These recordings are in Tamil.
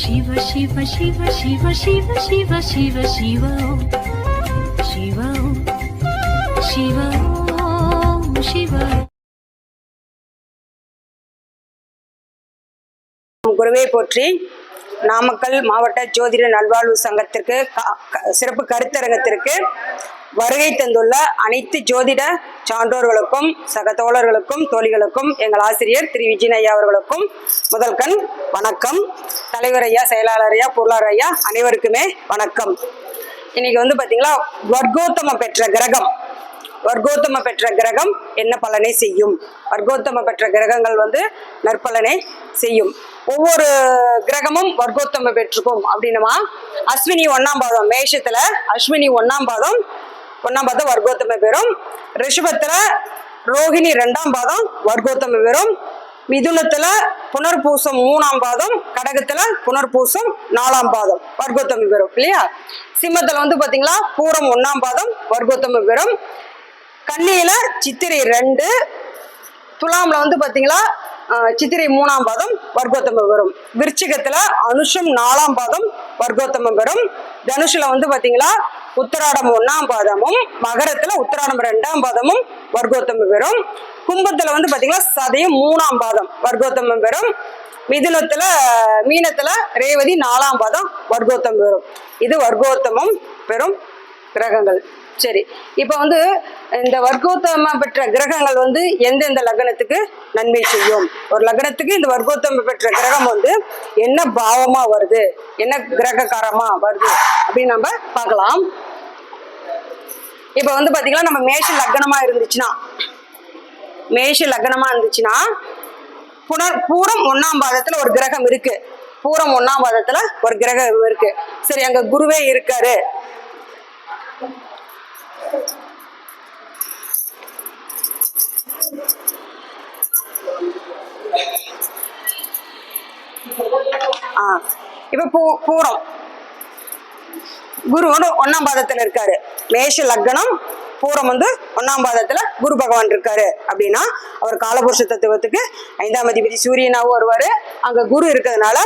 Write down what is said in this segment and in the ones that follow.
சிவ சிவ சிவ சிவ சிவ சிவ சிவ சிவோ சிவோ சிவோ சிவோ குருவே போற்றி. நாமக்கல் மாவட்ட ஜோதிட நல்வாழ்வு சங்கத்திற்கு க- சிறப்பு கருத்தரங்கத்திற்கு வருகை தந்துள்ள அனைத்து ஜோதிட சான்றோர்களுக்கும் சக தோழர்களுக்கும் தோழிகளுக்கும் எங்கள் ஆசிரியர் திரு விஜயன் ஐயா அவர்களுக்கும் முதல்கண் வணக்கம். தலைவர் ஐயா செயலாளர் ஐயா பொருளாளர் ஐயா அனைவருக்குமே வணக்கம். இன்னைக்கு வந்து பார்த்தீங்களா வர்க்கோத்தம பெற்ற கிரகம். வர்க்கோத்தம பெற்ற கிரகம் என்ன பலனை செய்யும்? வர்க்கோத்தம பெற்ற கிரகங்கள் வந்து நற்பலனை செய்யும். ஒவ்வொரு கிரகமும் வர்க்கோத்தம பெற்றுக்கும் அப்படின்னுமா அஸ்வினி ஒன்னாம் பாதம் மேஷத்துல அஸ்வினி ஒன்னாம் பாதம் ஒன்னாம் பாதம் வர்க்கோத்தம பெறும். ரிஷபத்துல ரோஹிணி ரெண்டாம் பாதம் வர்க்கோத்தம பெறும். மிதுனத்துல புனர்பூசம் மூணாம் பாதம் கடகத்துல புனர்பூசம் நாலாம் பாதம் வர்க்கோத்தமி பெறும் இல்லையா? சிம்மத்துல வந்து பாத்தீங்களா பூரம் ஒன்னாம் பாதம் வர்க்கோத்தமி பெறும். கன்னியில சித்திரை ரெண்டு துலாம்ல வந்து பாத்தீங்களா சித்திரை மூணாம் பாதம் வர்க்கோத்தம வரும். விருச்சிகத்துல அனுஷம் நாலாம் பாதம் வர்க்கோத்தமம் பெறும் தனுஷுல வந்து பாத்தீங்களா உத்தராடம் ஒன்னாம் பாதமும் மகரத்துல உத்தராடம் ரெண்டாம் பாதமும் வர்க்கோத்தமம் வரும். கும்பத்துல வந்து பாத்தீங்கன்னா சதயம் மூணாம் பாதம் வர்க்கோத்தமம் பெறும் மிதுனத்துல மீனத்துல ரேவதி நாலாம் பாதம் வர்க்கோத்தமம் வரும். இது வர்க்கோத்தமம் பெறும் கிரகங்கள். சரி. இப்போ வந்து இந்த வர்க்கோத்தம பெற்ற கிரகங்கள் வந்து எந்தெந்த லக்னத்துக்கு நன்மை செய்யும்? ஒரு லக்னத்துக்கு இந்த வர்க்கோத்தம பெற்ற கிரகம் வந்து என்ன பாவமா வருது? என்ன கிரகக்காரமா வருது? அப்படின்னு நம்ம பார்க்கலாம். இப்போ வந்து பாத்தீங்கன்னா நம்ம மேஷ லக்னமா இருந்துச்சுன்னா மேஷ லக்னமா இருந்துச்சுன்னா புனர் பூரம் ஒன்னாம் பாதத்துல ஒரு கிரகம் இருக்கு. பூரம் ஒன்னாம் பாதத்துல ஒரு கிரகம் இருக்கு. சரி அங்க குருவே இருக்காரு. ஆ இப்ப பூ பூரம். குரு ஒன்னாம் பாதத்துல இருக்காரு. மேஷ லக்னம் பூரம் வந்து ஒன்னாம் பாதத்துல குரு பகவான் இருக்காரு. அப்படின்னா அவர் காலபுருஷ தத்துவத்துக்கு ஐந்தாம் அதிபதி சூரியனாவும் வருவாரு. அங்க குரு இருக்கிறதுனால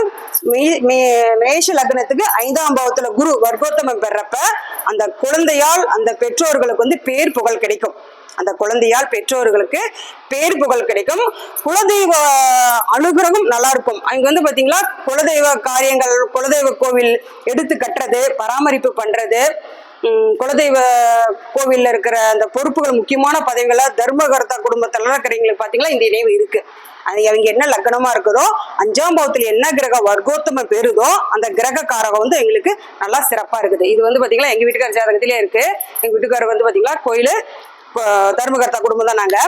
மே- மே- மேஷ லக்னத்துக்கு ஐந்தாம் பாவத்துல குரு வர்க்கோத்தமம் பெறப்ப அந்த குழந்தையால் அந்த பெற்றோர்களுக்கு வந்து பேர் புகழ் கிடைக்கும். அந்த குழந்தையால் பெற்றோர்களுக்கு பேர் புகழ் கிடைக்கும். குலதெய்வ அனுகிரகம் நல்லா இருக்கும். அங்க வந்து பாத்தீங்களா குலதெய்வ காரியங்கள் குலதெய்வ கோவில் எடுத்து கட்டுறது பராமரிப்பு பண்றது குலதெய்வ கோவில்ல இருக்கிற அந்த பொறுப்புகள் முக்கியமான பதவிகளா தர்மகர்த்தா குடும்பத்துல இருக்கிறவங்களுக்கு பாத்தீங்களா? இந்த நினைவு இருக்கு. அது அவங்க என்ன லக்னமா இருக்குதோ அஞ்சாம் பாவத்துல என்ன கிரக வர்க்கோத்தம பெறுதோ அந்த கிரக காரகம் வந்து எங்களுக்கு நல்லா சிறப்பா இருக்குது. இது வந்து பாத்தீங்களா எங்க வீட்டுக்கார ஜாதகத்திலே இருக்கு. எங்க வீட்டுக்காரர் வந்து பாத்தீங்களா கோயில் தர்மகர்த்தா குடும்பம் தான் நாங்க.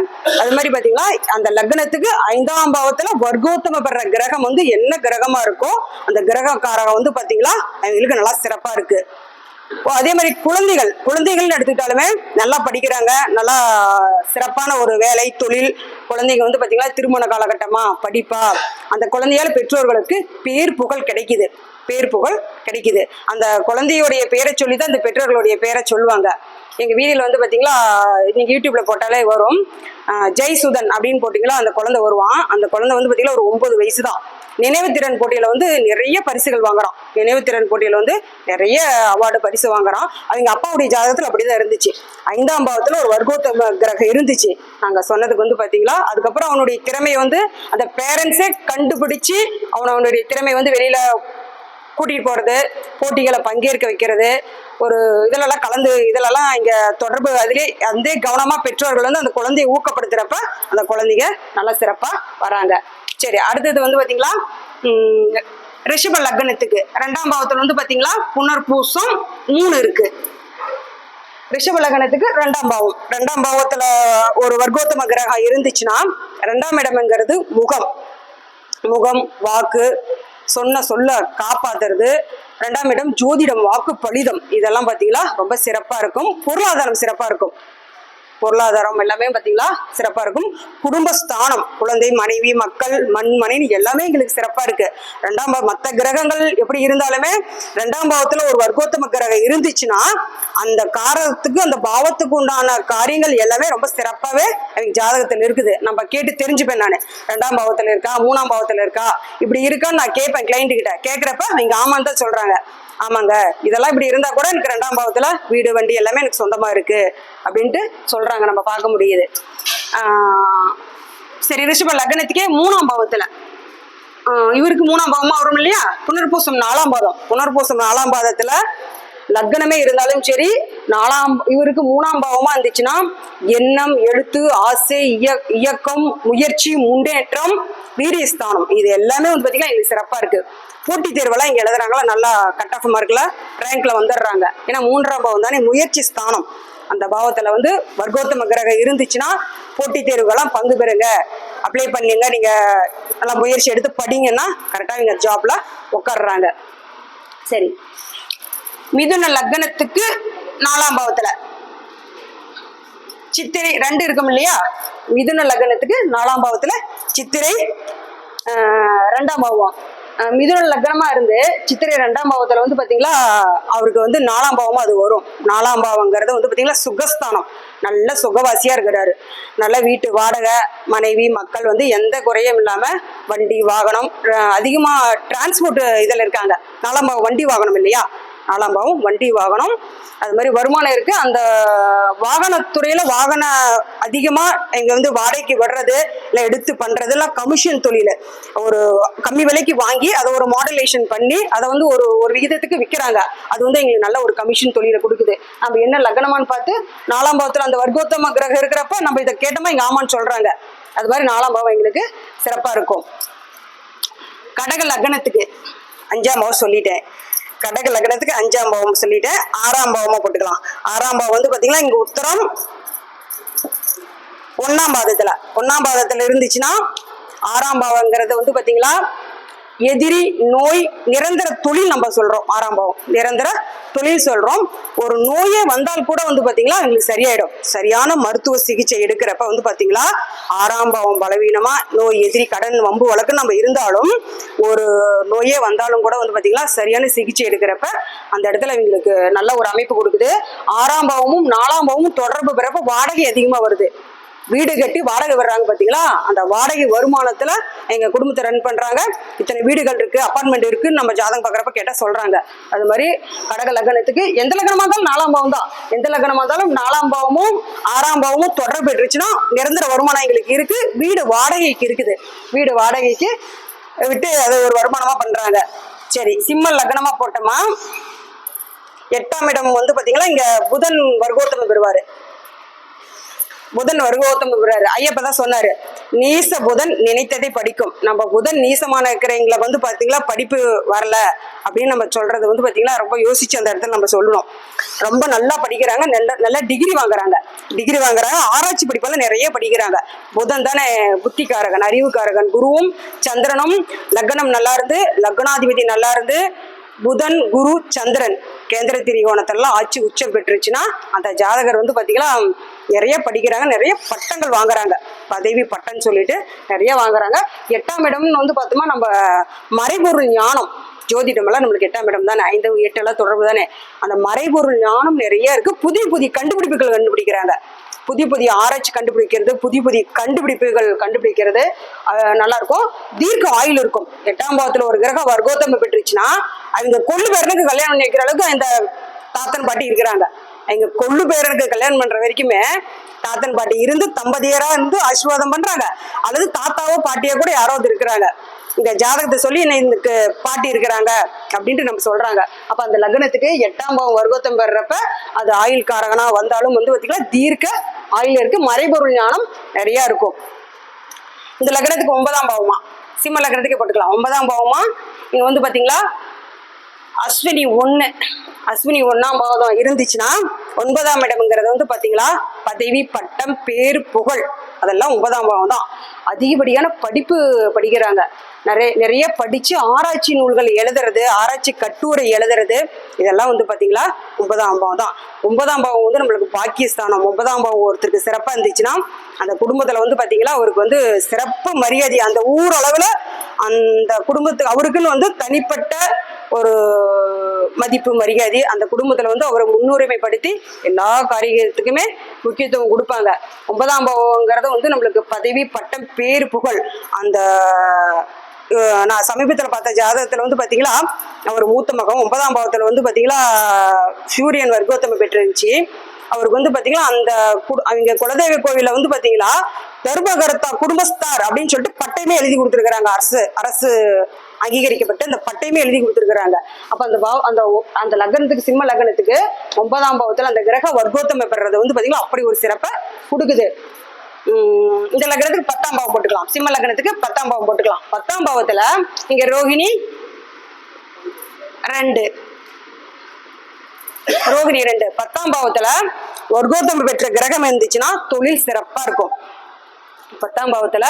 அது மாதிரி பாத்தீங்கன்னா அந்த லக்னத்துக்கு ஐந்தாம் பாவத்துல வர்க்கோத்தம பெற கிரகம் வந்து என்ன கிரகமா இருக்கோ அந்த கிரக காரகம் வந்து பாத்தீங்களா அவங்களுக்கு நல்லா சிறப்பா இருக்கு. அதே மாதிரி குழந்தைகள் குழந்தைகள்னு எடுத்துக்கிட்டாலுமே நல்லா படிக்கிறாங்க. நல்லா சிறப்பான ஒரு வேலை தொழில். குழந்தைங்க வந்து பார்த்தீங்கன்னா திருமண காலகட்டமா படிப்பா. அந்த குழந்தையால பெற்றோர்களுக்கு பேர் புகழ் கிடைக்குது. பேர் புகழ் கிடைக்குது. அந்த குழந்தையுடைய பேரை சொல்லி தான் அந்த பெற்றோர்களுடைய பேரை சொல்லுவாங்க. எங்கள் வீதியில் வந்து பார்த்தீங்களா இன்னைக்கு யூடியூப்ல போட்டாலே வரும். ஜெய் சுதன் அப்படின்னு போட்டிங்களா அந்த குழந்தை வருவான். அந்த குழந்தை வந்து பார்த்தீங்கன்னா ஒரு ஒன்பது வயசு தான் நினைவு திறன் போட்டியில வந்து நிறைய பரிசுகள் வாங்குறான். நினைவு திறன் போட்டியில வந்து நிறைய அவார்டு பரிசு வாங்குறான். அவங்க அப்பாவுடைய ஜாதகத்துல அப்படிதான் இருந்துச்சு. ஐந்தாம் பாவத்துல ஒரு வர்க்கோத்த கிரகம் இருந்துச்சு. நாங்க சொன்னதுக்கு வந்து பாத்தீங்களா? அதுக்கப்புறம் அவனுடைய திறமையை வந்து அந்த பேரண்ட்ஸே கண்டுபிடிச்சு அவன் அவனுடைய திறமையை வந்து வெளியில கூட்டிட்டு போறது போட்டிகளை பங்கேற்க வைக்கிறது ஒரு இதிலெல்லாம் கலந்து இதிலெல்லாம் இங்க தொடர்பு அதிலே அந்த கவனமா பெற்றோர்கள் வந்து அந்த குழந்தையை ஊக்கப்படுத்துறப்ப அந்த குழந்தைங்க நல்லா சிறப்பா வராங்க. சரி அடுத்தது வந்து பாத்தீங்களா? ரிஷப லக்னத்துக்கு. ரெண்டாம் பாவத்துல வந்து பாத்தீங்களா? புனர்பூசம் மூணு இருக்கு. ரிஷப லக்னத்துக்கு ரெண்டாம் பாவம். ரெண்டாம் பாவத்துல ஒரு வர்க்கோத்தம கிரகம் இருந்துச்சுன்னா ரெண்டாம் இடம்ங்கிறது முகம். முகம் வாக்கு சொன்ன சொல்ல காப்பாத்துறது. ரெண்டாம் இடம் ஜோதிடம் வாக்கு பலிதம். இதெல்லாம் பாத்தீங்களா? ரொம்ப சிறப்பா இருக்கும். பொருளாதாரம் சிறப்பா இருக்கும். பொருளாதாரம் எல்லாமே பார்த்தீங்களா சிறப்பாக இருக்கும். குடும்பஸ்தானம் குழந்தை மனைவி மக்கள் மண் மனைவி எல்லாமே எங்களுக்கு சிறப்பாக இருக்கு. ரெண்டாம் பாவம் மற்ற கிரகங்கள் எப்படி இருந்தாலுமே ரெண்டாம் பாவத்தில் ஒரு வர்க்கோத்தம கிரகம் இருந்துச்சுன்னா அந்த காரத்துக்கு அந்த பாவத்துக்கு உண்டான காரியங்கள் எல்லாமே ரொம்ப சிறப்பாகவே எனக்கு ஜாதகத்தில் இருக்குது. நம்ம கேட்டு தெரிஞ்சுப்பேன் நான். ரெண்டாம் பாவத்தில் இருக்கா மூணாம் பாவத்தில் இருக்கா இப்படி இருக்கான்னு நான் கேட்பேன் கிளைண்ட்டு கிட்ட. கேட்குறப்ப அவங்க ஆமான்னு தான் சொல்கிறாங்க ஆமாங்க. இதெல்லாம் இப்படி இருந்தா கூட எனக்கு ரெண்டாம் பாவத்துல வீடு வண்டி எல்லாமே எனக்கு சொந்தமா இருக்கு அப்படின்ட்டு சொல்றாங்க. நம்ம பார்க்க முடியுது. சரி ரிஷப லக்னத்துக்கே மூணாம் பாவத்துல. இவருக்கு மூணாம் பாவமா வரும் இல்லையா? புனர்பூசம் நாலாம் பாதம். புனர்பூசம் நாலாம் பாதத்துல லக்னமே இருந்தாலும் சரி நாலாம் இவருக்கு மூணாம் பாவமா இருந்துச்சுன்னா எண்ணம் எழுத்து ஆசை இயக்கம் முயற்சி முன்னேற்றம் வீரியஸ்தானம். இது எல்லாமே வந்து பார்த்தீங்கன்னா எங்களுக்கு சிறப்பா இருக்கு. போட்டித் தேர்வெல்லாம் இங்க எழுதுறாங்களா? நல்லா கட் ஆஃப் மார்க்ல ரேங்க்ல வந்துடுறாங்க. ஏன்னா மூன்றாம் பாவம் தானே? முயற்சி ஸ்தானம். அந்த பாவத்துல வந்து வர்க்கோத்தம கிரகம் இருந்துச்சுன்னா போட்டித் தேர்வுகள்லாம் பங்கு பெறுங்க. அப்ளை பண்ணுங்க நீங்க நல்லா முயற்சி எடுத்து படிங்கன்னா கரெக்டா இங்க ஜாப்ல உட்காடுறாங்க சரி. மிதுன லக்னத்துக்கு நாலாம் பாவத்துல. சித்திரை ரெண்டு இருக்கும் இல்லையா? மிதுன லக்னத்துக்கு நாலாம் பாவத்துல சித்திரை ரெண்டாம் பாவம். மிதுன லக்னமா இருந்து சித்திரை ரெண்டாம் பாவத்துல வந்து பாத்தீங்களா அவருக்கு வந்து நாலாம் பாவமா அது வரும். நாலாம் பாவங்கிறது வந்து பாத்தீங்களா சுகஸ்தானம். நல்ல சுகவாசியா இருக்கிறாரு. நல்ல வீட்டு வாடகை மனைவி மக்கள் வந்து எந்த குறையும் இல்லாம வண்டி வாகனம் அதிகமா டிரான்ஸ்போர்ட் இதுல இருக்காங்க. நாலாம் பாவம் வண்டி வாகனம் இல்லையா? நாலாம் பாவம் வண்டி வாகனம். அது மாதிரி வருமானம் இருக்கு. அந்த வாகனத்துறையில வாகன அதிகமா இங்க வந்து வாடகைக்கு விடுறது இல்லை எடுத்து பண்றது எல்லாம் கமிஷன் தொழில். ஒரு கம்மி விலைக்கு வாங்கி அதை ஒரு மாடலேஷன் பண்ணி அதை வந்து ஒரு ஒரு விகிதத்துக்கு விற்கிறாங்க அது வந்து எங்களுக்கு நல்ல ஒரு கமிஷன் தொழிலை கொடுக்குது. நம்ம என்ன லக்னமான்னு பார்த்து நாலாம் பாவத்துல அந்த வர்க்கோத்தம கிரகம் இருக்கிறப்ப நம்ம இதை கேட்டோமா இங்க ஆமான்னு சொல்றாங்க. அது மாதிரி நாலாம் பாவம் எங்களுக்கு சிறப்பா இருக்கும். கடக லக்னத்துக்கு அஞ்சாம் பாவம் சொல்லிட்டேன். கடக லக்னத்துக்கு அஞ்சாம் பாவம் சொல்லிட்டேன் ஆறாம் பாவமா போட்டுக்கலாம். ஆறாம் பாவம் வந்து பாத்தீங்கன்னா இங்க உத்தரம் ஒன்னாம் பாதத்துல. ஒன்னாம் பாதத்துல இருந்துச்சுன்னா ஆறாம் பாவங்கிறது வந்து பாத்தீங்களா எதிரி நோய் நிரந்தர தொழில் நம்ம சொல்றோம் ஆறாம் பாவம் நிரந்தர தொழில் சொல்றோம். ஒரு நோயே வந்தால் கூட வந்து பாத்தீங்களா எங்களுக்கு சரியாயிடும். சரியான மருத்துவ சிகிச்சை எடுக்கிறப்ப வந்து பாத்தீங்களா ஆறாம் பாவம் பலவீனமா நோய் எதிரி கடன் வம்பு வழக்கு நம்ம இருந்தாலும் ஒரு நோயே வந்தாலும் கூட வந்து பாத்தீங்களா சரியான சிகிச்சை எடுக்கிறப்ப அந்த இடத்துல எங்களுக்கு நல்ல ஒரு அமைப்பு கொடுக்குது. ஆறாம் பாவமும் நாலாம் பாவமும் தொடர்பு பிறப்ப வாடகை அதிகமா வருது. வீடு கட்டி வாடகை வர்றாங்க பார்த்தீங்களா அந்த வாடகை வருமானத்தில் எங்கள் குடும்பத்தை ரன் பண்ணுறாங்க இத்தனை வீடுகள் இருக்குது அப்பார்ட்மெண்ட் இருக்குன்னு நம்ம ஜாதகம் பார்க்குறப்ப கேட்டால் சொல்கிறாங்க அது மாதிரி கடக லக்னத்துக்கு எந்த லக்னமாக இருந்தாலும் நாலாம் பாவம் தான். எந்த லக்னமாக இருந்தாலும் நாலாம் பாவமும் ஆறாம் பாவமும் தொடர்பு பெற்றுச்சுன்னா நிரந்தர வருமானம் எங்களுக்கு இருக்குது வீடு வாடகைக்கு இருக்குது. வீடு வாடகைக்கு விட்டு அதை ஒரு வருமானமாக பண்ணுறாங்க சரி சிம்ம லக்னமாக போட்டோமா? எட்டாம் இடம் வந்து பார்த்தீங்கன்னா இங்கே புதன் வர்க்கோத்தம பெறுவார். புதன் வருகோத்தம் விடுறாரு. ஐயப்ப தான் சொன்னாரு. நீச புதன் நினைத்ததை படிக்கும். நம்ம புதன் நீசமான இருக்கிறவங்களை வந்து பாத்தீங்களா படிப்பு வரல அப்படின்னு நம்ம சொல்றது வந்து பாத்தீங்களா ரொம்ப யோசிச்சு அந்த இடத்துல நம்ம சொல்லணும். ரொம்ப நல்லா படிக்கிறாங்க. நல்ல நல்ல டிகிரி வாங்குறாங்க. டிகிரி வாங்குறாங்க. ஆராய்ச்சி படிப்பெல்லாம் நிறைய படிக்கிறாங்க. புதன் தானே புத்திகாரகன் அறிவுக்காரகன் குருவும் சந்திரனும் லக்னம் நல்லா இருந்து லக்னாதிபதி நல்லா இருந்து புதன் குரு சந்திரன். கேந்திர திரிகோணத்தெல்லாம் ஆட்சி உச்சம் பெற்றுச்சுன்னா அந்த ஜாதகர் வந்து பார்த்தீங்கன்னா நிறைய படிக்கிறாங்க நிறைய பட்டங்கள் வாங்குறாங்க. பதவி பட்டம் சொல்லிட்டு நிறைய வாங்குறாங்க. எட்டாம் இடம்னு வந்து பார்த்தோமா நம்ம மறைபொருள் ஞானம். ஜோதிடமெல்லாம் நம்மளுக்கு எட்டாம் இடம் தானே ஐந்து எட்டு எல்லாம் தொடர்பு தானே. அந்த மறைபொருள் ஞானம் நிறைய இருக்கு. புதிய புதிய கண்டுபிடிப்புகள் கண்டுபிடிக்கிறாங்க. புதிய புதிய ஆராய்ச்சி கண்டுபிடிக்கிறது புதிய புதிய கண்டுபிடிப்புகள் கண்டுபிடிக்கிறது நல்லா இருக்கும் தீர்க்க ஆயுள் இருக்கும். எட்டாம் பாவத்துல ஒரு கிரகம் வர்க்கோத்தம பெற்றுச்சுன்னா அவங்க கொள்ளு பேரனுக்கு கல்யாணம் பண்ணி வைக்கிற அளவுக்கு இந்த தாத்தன் பாட்டி இருக்கிறாங்க. எங்க கொள்ளு பேரனுக்கு கல்யாணம் பண்ற வரைக்குமே தாத்தன் பாட்டி இருந்து தம்பதியரா இருந்து ஆசீர்வாதம் பண்றாங்க. அல்லது தாத்தாவோ பாட்டியோ கூட யாரோ இருக்கிறாங்க. இந்த ஜாதகத்தை சொல்லி என்ன இந்த பாட்டி இருக்கிறாங்க அப்படின்ட்டு நம்ம சொல்றாங்க. அப்ப அந்த லக்னத்துக்கு எட்டாம் பாவம் வர்க்கோத்தம் பெறப்ப அது ஆயுள் காரகனா வந்தாலும் வந்து பாத்தீங்கன்னா தீர்க்க ஆயுள் இருக்கு மறைபொருள் ஞானம் நிறைய இருக்கும். இந்த லக்னத்துக்கு ஒன்பதாம் பாவமா? சிம்ம லக்னத்துக்கே போட்டுக்கலாம். ஒன்பதாம் பாவமா? இங்க வந்து பாத்தீங்களா? அஸ்வினி ஒண்ணு. அஸ்வினி ஒன்றாம் பாவம் இருந்துச்சுன்னா ஒன்பதாம் இடம்ங்கிறது வந்து பாத்தீங்களா? பதவி பட்டம் பேர் புகழ். அதெல்லாம் ஒன்பதாம் பாவம் தான். அதிகப்படியான படிப்பு படிக்கிறாங்க. நிறைய நிறைய படித்து ஆராய்ச்சி நூல்கள் எழுதுறது ஆராய்ச்சி கட்டுரை எழுதுறது இதெல்லாம் வந்து பார்த்தீங்களா ஒன்பதாம் பாவம் தான். ஒன்பதாம் பாவம் வந்து நம்மளுக்கு பாக்கியஸ்தானம். ஒன்பதாம் பாவம் ஒருத்தருக்கு சிறப்பாக இருந்துச்சுன்னா அந்த குடும்பத்தில் வந்து பார்த்தீங்களா அவருக்கு வந்து சிறப்பு மரியாதை அந்த ஊரளவில் அந்த குடும்பத்துக்கு அவருக்குன்னு வந்து தனிப்பட்ட ஒரு மதிப்பு மரியாதை அந்த குடும்பத்துல வந்து அவரை முன்னுரிமைப்படுத்தி எல்லா காரியத்துக்குமே முக்கியத்துவம் கொடுப்பாங்க. ஒன்பதாம் பாவங்கிறது வந்து நம்மளுக்கு பதவி பட்டம் பேர் புகழ். அந்த நான் சமீபத்தில் பார்த்த ஜாதகத்துல வந்து பாத்தீங்களா அவர் மூத்த மகன் ஒன்பதாம் பாவத்துல வந்து பாத்தீங்களா சூரியன் வர்க்கோத்தமை பெற்றிருந்துச்சு. அவருக்கு வந்து பாத்தீங்களா அந்த கு- அவங்க குலதெய்வ கோவிலில் வந்து பாத்தீங்களா தர்மகர்த்தா குடும்பஸ்தார் அப்படின்னு சொல்லிட்டு பட்டயமே எழுதி கொடுத்துருக்குறாங்க. அரசு அரசு அங்கீகரிக்கப்பட்டு அந்த பட்டயமே எழுதி கொடுத்துருக்குறாங்க. அப்ப அந்த அந்த அந்த லக்னத்துக்கு சிம்ம லக்னத்துக்கு ஒன்பதாம் பாவத்துல அந்த கிரக வர்க்கோத்தமை பெறது வந்து பாத்தீங்கன்னா அப்படி ஒரு சிறப்பை கொடுக்குது. இந்த லக்னத்துக்கு பத்தாம் பாவம் போட்டுக்கலாம். சிம்ம லக்னத்துக்கு பத்தாம் பாவம் போட்டுக்கலாம். பத்தாம் பாவத்துல இங்க ரோகிணி ரெண்டு. ரோகிணி ரெண்டு. பத்தாம் பாவத்துல வர்க்கோத்தம் பெற்ற கிரகம் இருந்துச்சுன்னா தொழில் சிறப்பா இருக்கும். பத்தாம் பாவத்துல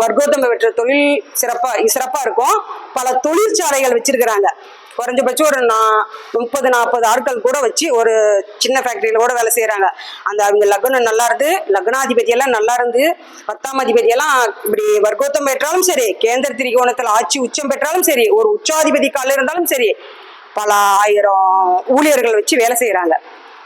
வர்க்கோத்தம பெற்ற தொழில் சிறப்பா சிறப்பா இருக்கும். பல தொழிற்சாலைகள் வச்சிருக்கிறாங்க. குறைஞ்சபட்சம் ஒரு நா- முப்பது நாற்பது ஆட்கள் கூட வச்சு ஒரு சின்ன ஃபேக்டரியில கூட வேலை செய்கிறாங்க அந்த அவங்க லக்னம் நல்லா இருந்து லக்னாதிபதியெல்லாம் நல்லா இருந்து பத்தாம் அதிபதியெல்லாம் இப்படி வர்க்கோத்தம் பெற்றாலும் சரி கேந்திர திரிகோணத்தில் ஆட்சி உச்சம் பெற்றாலும் சரி ஒரு உச்சாதிபதி கால இருந்தாலும் சரி பல ஆயிரம் ஊழியர்கள் வச்சு வேலை செய்கிறாங்க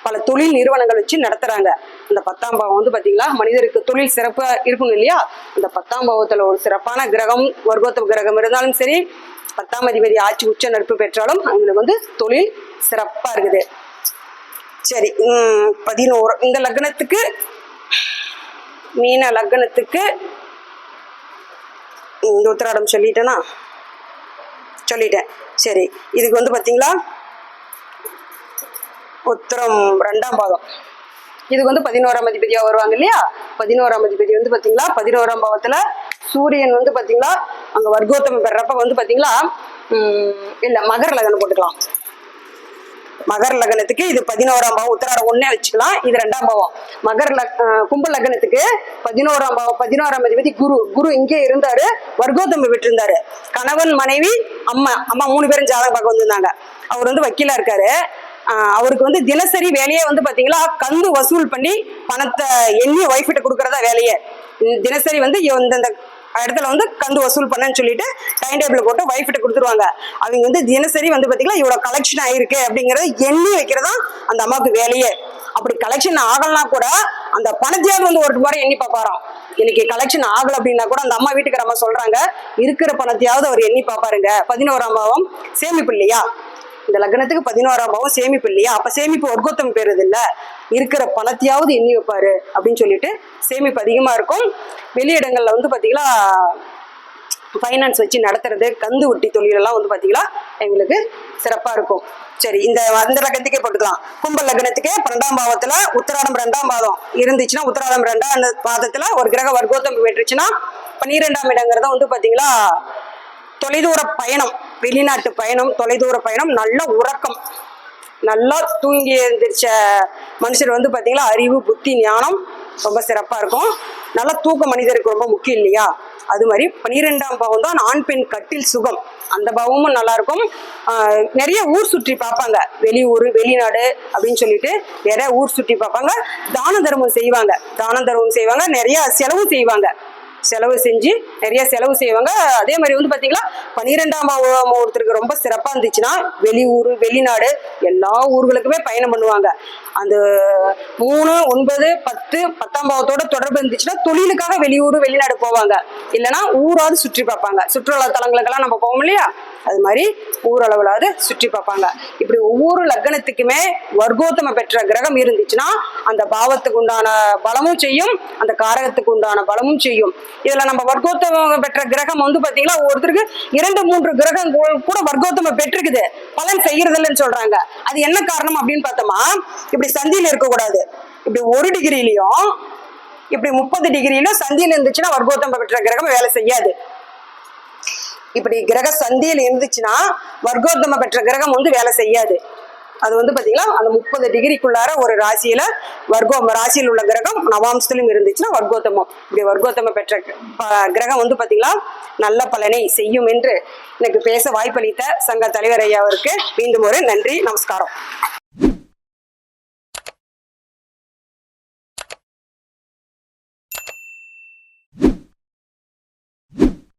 பல தொழில் நிறுவனங்கள் வச்சு நடத்துறாங்க. அந்த பத்தாம் பாவம் வந்து பாத்தீங்களா மனிதருக்கு தொழில் சிறப்பா இருக்கணும் இல்லையா? அந்த பத்தாம் பாவத்துல ஒரு சிறப்பான கிரகம் வர்க்கோத்தம கிரகம் இருந்தாலும் சரி பத்தாம் அதிபதி ஆட்சி உச்ச நட்பு பெற்றாலும் அவங்களுக்கு வந்து தொழில் சிறப்பா இருக்குது. சரி பதினோரு இந்த லக்னத்துக்கு மீன லக்னத்துக்கு இந்த உத்திராடம் சொல்லிட்டேனா? சொல்லிட்டேன். சரி இதுக்கு வந்து பாத்தீங்களா உத்திரம் ரெண்டாம் பாகம். இதுக்கு வந்து பதினோராம் அதிபதியா வருவாங்க இல்லையா? பதினோராம் அதிபதி வந்து பாத்தீங்களா? பதினோராம் பாவத்துல சூரியன் வந்து பாத்தீங்களா? அங்க வர்க்கோத்தம் பெறப்ப வந்து பாத்தீங்களா? உம் இல்ல மகர லக்னம் போட்டுக்கலாம். மகர லக்னத்துக்கு இது பதினோராம் பாவம் உத்தராடம் ஒன்னே வச்சுக்கலாம். இது ரெண்டாம் பாவம் மகர லக் கும்ப லக்னத்துக்கு பதினோராம் பாவம் பதினோராம் அதிபதி குரு. குரு இங்கே இருந்தாரு. வர்கோத்தம விட்டு இருந்தாரு கணவன் மனைவி அம்மா. அம்மா மூணு பேரும் ஜாதகம் பார்க்க வந்திருந்தாங்க. அவர் வந்து வக்கீலா இருக்காரு. அவருக்கு வந்து தினசரி வேலையே வந்து பாத்தீங்களா கந்து வசூல் பண்ணி பணத்தை எண்ணி ஒய்ஃப் கிட்ட கொடுக்கறதா வேலையே. தினசரி வந்து இந்தந்த இடத்துல வந்து கந்து வசூல் பண்ணன்னு சொல்லிட்டு டைம் டேபிள் போட்டு ஒய்ஃப் கிட்ட கொடுத்துருவாங்க. அவங்க வந்து தினசரி வந்து பாத்தீங்களா இவ்வளவு கலெக்ஷன் ஆயிருக்கு அப்படிங்கறத எண்ணி வைக்கிறதா அந்த அம்மாவுக்கு வேலையே. அப்படி கலெக்ஷன் ஆகலனா கூட அந்த பணத்தையாவது வந்து ஒரு முறை எண்ணி பார்ப்பாராம். இன்னைக்கு கலெக்ஷன் ஆகல அப்படின்னா கூட அந்த அம்மா வீட்டுக்கு அம்மா சொல்றாங்க இருக்கிற பணத்தையாவது அவர் எண்ணி பார்ப்பாருங்க. பதினோராம் பாவம் சேமிப்பு இல்லையா? இந்த லக்னத்துக்கு பதினோராம் பாவம் சேமிப்பு இல்லையா? அப்ப சேமிப்பு ஒர்க்கோத்தம் பெறுது இல்ல இருக்கிற பணத்தையாவது எண்ணி வைப்பாரு அப்படின்னு சொல்லிட்டு சேமிப்பு அதிகமா இருக்கும். வெளியிடங்கள்ல வந்து பாத்தீங்களா ஃபைனான்ஸ் வச்சு நடத்துறது கந்து ஒட்டி தொழிலெல்லாம் வந்து பாத்தீங்களா எங்களுக்கு சிறப்பா இருக்கும். சரி இந்த அந்த லக்னத்துக்கே போட்டுக்கலாம். கும்ப லக்னத்துக்கே பன்னெண்டாம் பாவத்துல உத்தராடம் ரெண்டாம் பாதம் இருந்துச்சுன்னா உத்தராடம் ரெண்டாம் பாதத்துல ஒரு கிரக வர்க்கோத்தம் பெற்றுச்சுன்னா பன்னிரெண்டாம் இடங்கிறத வந்து பாத்தீங்களா தொலைதூர பயணம் வெளிநாட்டு பயணம் தொலைதூர பயணம் நல்ல உறக்கம். நல்லா தூங்கி எழுந்திரிச்ச மனுஷர் வந்து பாத்தீங்களா அறிவு புத்தி ஞானம் ரொம்ப சிறப்பாக இருக்கும். நல்ல தூக்க மனிதருக்கு ரொம்ப முக்கியம் இல்லையா? அது மாதிரி பனிரெண்டாம் பாவம் தான் ஆண் பெண் கட்டில் சுகம். அந்த பாவமும் நல்லா இருக்கும். நிறைய ஊர் சுற்றி பார்ப்பாங்க. வெளியூர் வெளிநாடு அப்படின்னு சொல்லிட்டு நிறைய ஊர் சுற்றி பார்ப்பாங்க. தான தர்மம் செய்வாங்க. தான தர்மம் செய்வாங்க. நிறைய செலவும் செய்வாங்க. செலவு செஞ்சு நிறைய செலவு செய்வாங்க. அதே மாதிரி வந்து பாத்தீங்களா பன்னிரெண்டாம் ஒருத்தருக்கு ரொம்ப சிறப்பா இருந்துச்சுன்னா வெளியூர் வெளிநாடு எல்லா ஊர்களுக்குமே பயணம் பண்ணுவாங்க. அந்த மூணு ஒன்பது பத்து பத்தாம் பாவத்தோட தொடர்பு இருந்துச்சுன்னா தொழிலுக்காக வெளியூர் வெளிநாடு போவாங்க. இல்லைன்னா ஊராவது சுற்றி பார்ப்பாங்க. சுற்றுலா தலங்களுக்கெல்லாம் நம்ம போவோம் இல்லையா? அது மாதிரி ஊரளவுலாவது சுற்றி பார்ப்பாங்க. இப்படி ஒவ்வொரு லக்னத்துக்குமே வர்க்கோத்தம பெற்ற கிரகம் இருந்துச்சுன்னா அந்த பாவத்துக்கு உண்டான பலமும் செய்யும் அந்த காரகத்துக்கு உண்டான பலமும் செய்யும். இதுல நம்ம வர்க்கோத்தம பெற்ற கிரகம் வந்து பாத்தீங்கன்னா ஒருத்தருக்கு இரண்டு மூன்று கிரகம் கூட- கூட வர்க்கோத்தம பெற்றிருக்குது. பலன் செய்யறது இல்லைன்னு சொல்றாங்க. அது என்ன காரணம் அப்படின்னு பார்த்தோமா? இப்படி சந்தியில இருக்கக்கூடாது. இப்படி ஒரு டிகிரிலையும் இப்படி முப்பது டிகிரியிலும் சந்தியில இருந்துச்சுன்னா வர்க்கோத்தம பெற்ற கிரகம் வேலை செய்யாது. இப்படி கிரக சந்தியில் இருந்துச்சுன்னா வர்க்கோத்தம பெற்ற கிரகம் வந்து வேலை செய்யாது. அது வந்து பாத்தீங்கன்னா அந்த முப்பது டிகிரிக்குள்ளார ஒரு ராசியில வர்க்கோ ராசியில் உள்ள கிரகம் நவாம்சத்திலும் இருந்துச்சுன்னா வர்க்கோத்தமம். இப்படி வர்க்கோத்தம பெற்ற கிரகம் வந்து பாத்தீங்கன்னா நல்ல பலனை செய்யும் என்று எனக்கு பேச வாய்ப்பளித்த சங்க தலைவர் ஐயாவிற்கு மீண்டும் ஒரு நன்றி நமஸ்காரம்.